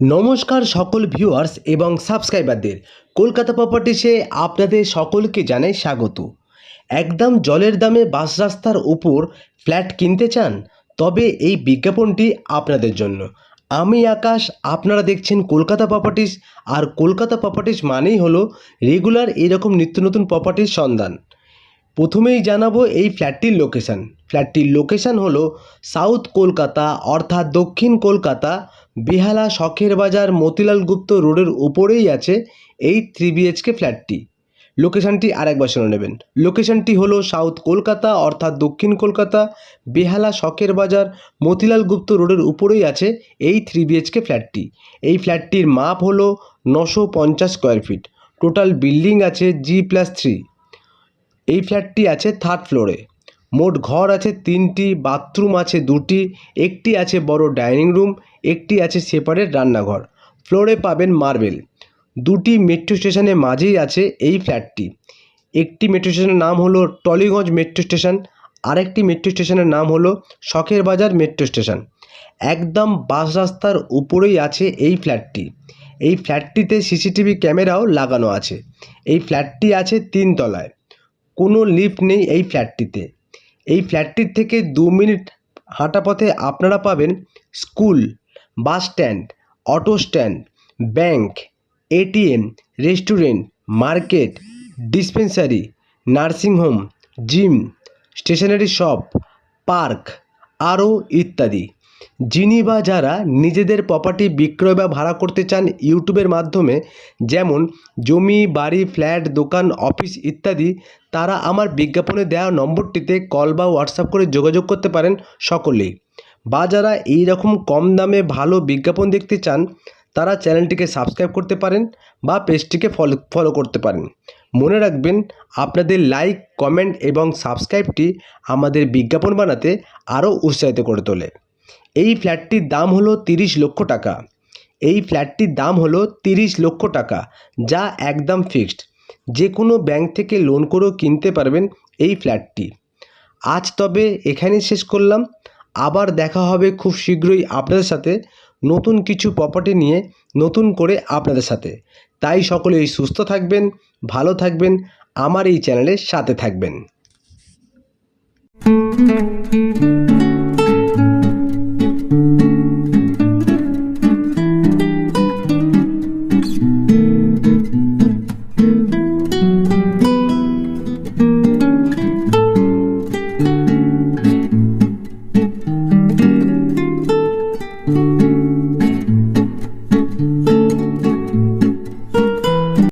নমস্কার সকল ভিউয়ার্স এবং সাবস্ক্রাইবারদের কলকাতা প্রপার্টিসে আপনাদের সকলকে জানাই স্বাগত। একদম জলের দামে বাস রাস্তার উপর ফ্ল্যাট কিনতে চান, তবে এই বিজ্ঞাপনটি আপনাদের জন্য। আমি আকাশ, আপনারা দেখছেন কলকাতা প্রপার্টিস আর কলকাতা প্রপার্টিস মানেই হলো রেগুলার এরকম নিত্য নতুন প্রপার্টির সন্ধান। প্রথমেই জানাব এই ফ্ল্যাটটির লোকেশান ফ্ল্যাটটির লোকেশান হলো সাউথ কলকাতা, অর্থাৎ দক্ষিণ কলকাতা, বেহালা শখের বাজার মতিলাল গুপ্ত রোডের উপরেই আছে এই থ্রি বিএইচকে ফ্ল্যাটটি। লোকেশানটি আরেকবার শুনে নেবেন। লোকেশানটি হলো সাউথ কলকাতা, অর্থাৎ দক্ষিণ কলকাতা, বেহালা শখের বাজার মতিলাল গুপ্ত রোডের উপরেই আছে এই থ্রি বিএইচকে ফ্ল্যাটটি। এই ফ্ল্যাটটির মাপ হলো নশো পঞ্চাশ স্কোয়ার ফিট টোটাল বিল্ডিং আছে জি প্লাস থ্রি এই ফ্ল্যাটটি আছে থার্ড ফ্লোরে মোট ঘর আছে তিনটি বাথরুম আছে দুটি, একটি আছে বড় ডাইনিং রুম একটি আছে সেপারেট রান্নাঘর। ফ্লোরে পাবেন মার্বেল দুটি মেট্রো স্টেশনের মাঝেই আছে এই ফ্ল্যাটটি একটি মেট্রো স্টেশনের নাম হলো টলিগঞ্জ মেট্রো স্টেশন আরেকটি মেট্রো স্টেশনের নাম হলো শখের বাজার মেট্রো স্টেশন একদম বাস রাস্তার উপরেই আছে এই ফ্ল্যাটটি এই ফ্ল্যাটটিতে সিসিটিভি ক্যামেরাও লাগানো আছে। এই ফ্ল্যাটটি আছে তিন তলায় কোনো লিফট নেই এই ফ্ল্যাটটিতে। এই ফ্ল্যাটটির থেকে দু মিনিট হাঁটা পথে আপনারা পাবেন school, bus stand, auto stand, bank, ATM, restaurant, market, dispensary nursing home gym, stationery shop, park, আরও ইত্যাদি। যিনি বা যারা নিজেদের প্রপার্টি বিক্রয় বা ভাড়া করতে চান ইউটিউবের মাধ্যমে, যেমন জমি, বাড়ি ফ্ল্যাট দোকান অফিস ইত্যাদি, তারা আমার বিজ্ঞাপনে দেওয়া নম্বরটিতে কল বা হোয়াটসঅ্যাপ করে যোগাযোগ করতে পারেন সকলেই। বা যারা এই রকম কম দামে ভালো বিজ্ঞাপন দেখতে চান, তারা চ্যানেলটিকে সাবস্ক্রাইব করতে পারেন বা পেজটিকে ফলো ফলো করতে পারেন। মনে রাখবেন, আপনাদের লাইক কমেন্ট এবং সাবস্ক্রাইবটি আমাদের বিজ্ঞাপন বানাতে আরও উৎসাহিত করে তোলে। এই ফ্ল্যাটটির দাম হলো তিরিশ লক্ষ টাকা। এই ফ্ল্যাটটির দাম হলো তিরিশ লক্ষ টাকা, যা একদম ফিক্সড। যে কোনো ব্যাংক থেকে লোন করেও কিনতে পারবেন এই ফ্ল্যাটটি। আজ তবে এখানেই শেষ করলাম। আবার দেখা হবে খুব শীঘ্রই আপনাদের সাথে নতুন কিছু প্রপার্টি নিয়ে, নতুন করে আপনাদের সাথে। তাই সকলেই সুস্থ থাকবেন, ভালো থাকবেন, আমার এই চ্যানেলের সাথে থাকবেন।